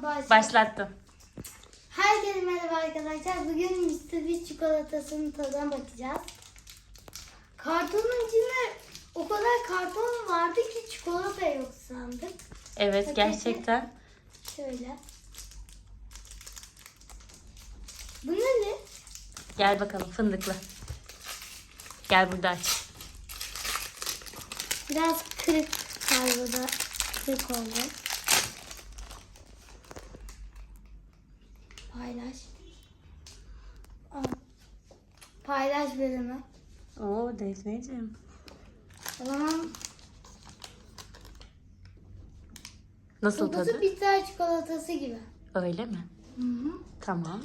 Tamam başla. Başlattım. Herkese merhaba arkadaşlar. Bugün Mr. Beast çikolatasının tadına bakacağız. Kartonun içinde o kadar karton vardı ki çikolata yok sandık. Evet Peki. gerçekten. Şöyle. Bu ne ne? Gel bakalım fındıklı. Gel burada aç. Biraz kırık galiba da kırık oldu. Paylaş. Al. Paylaş bölümü. Oo Defneciğim. O zaman Nasıl tadı? bitter çikolatası gibi. Öyle mi? Hı hı. Tamam.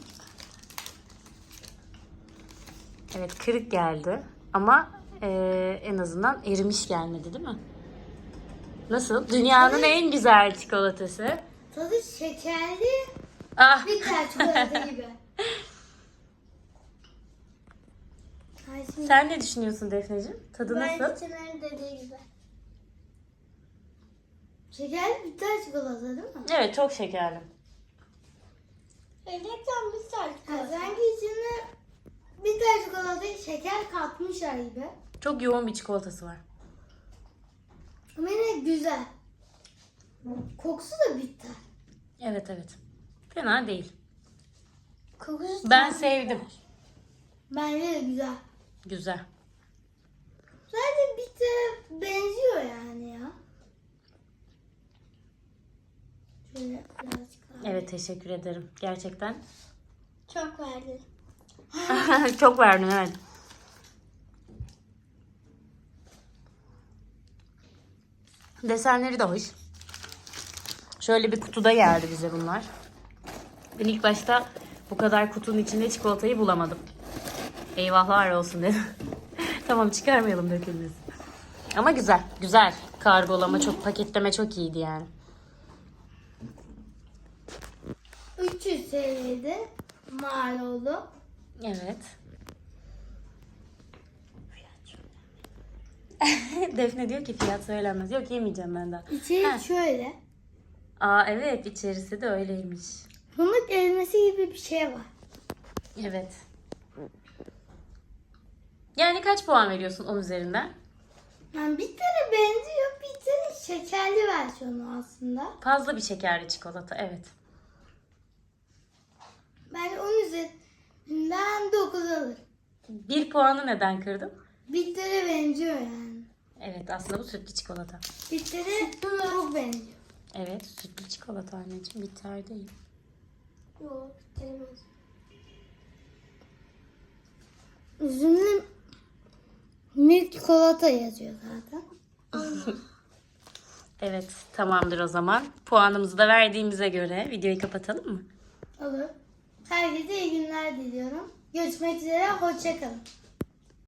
Evet kırık geldi. Ama eee, en azından erimiş gelmedi değil mi? Nasıl? Dünyanın en güzel çikolatası. Tadı şekerli, Ah. bitter çikolata gibi. Sen ne düşünüyorsun Defneciğim? Tadı ben nasıl? geçenlerin dediği gibi. Şekerli bitter çikolata değil mi? Evet çok şekerli. Gerçekten bitter çikolata. sanki içine bitter çikolataya şeker katmışlar gibi. Çok yoğun bir çikolatası var. Ama yine güzel. Kokusu da bitter. Evet evet. Fena değil. Kokusu Ben tam sevdim. bitter. Bence de güzel. Güzel. Sadece bittere benziyor yani ya. Şöyle birazcık daha. Evet teşekkür ederim. Gerçekten. Çok verdi. çok verdim evet. Desenleri de hoş. Şöyle bir kutuda geldi bize bunlar. Ben ilk başta bu kadar kutunun içinde çikolatayı bulamadım. Eyvahlar olsun dedim. tamam çıkarmayalım dökülmesin. Ama güzel, güzel. Kargolama çok, paketleme çok iyiydi yani. 300 TL'ydi. Mal oldu. Evet. Defne diyor ki fiyat söylenmez. Yok yemeyeceğim ben daha. İçeri Ha. şöyle. Aa evet içerisi de öyleymiş. Fındık elmesi gibi bir şey var. Evet. Yani kaç puan veriyorsun 10 üzerinden? Yani bir tane benziyor, bir tane şekerli versiyonu aslında. Fazla bir şekerli çikolata evet. Ben onun üzerinden 9 alır. Bir puanı neden kırdın? Bittere benziyor yani. Evet aslında bu sütlü çikolata. Bittere çok benziyor. Evet sütlü çikolata anneciğim bitter değil. Yok, benziyor. Üzümlü milk çikolata yazıyor zaten. Evet tamamdır o zaman. Puanımızı da verdiğimize göre videoyu kapatalım mı? Olur. Herkese iyi günler diliyorum. Görüşmek üzere, hoşçakalın.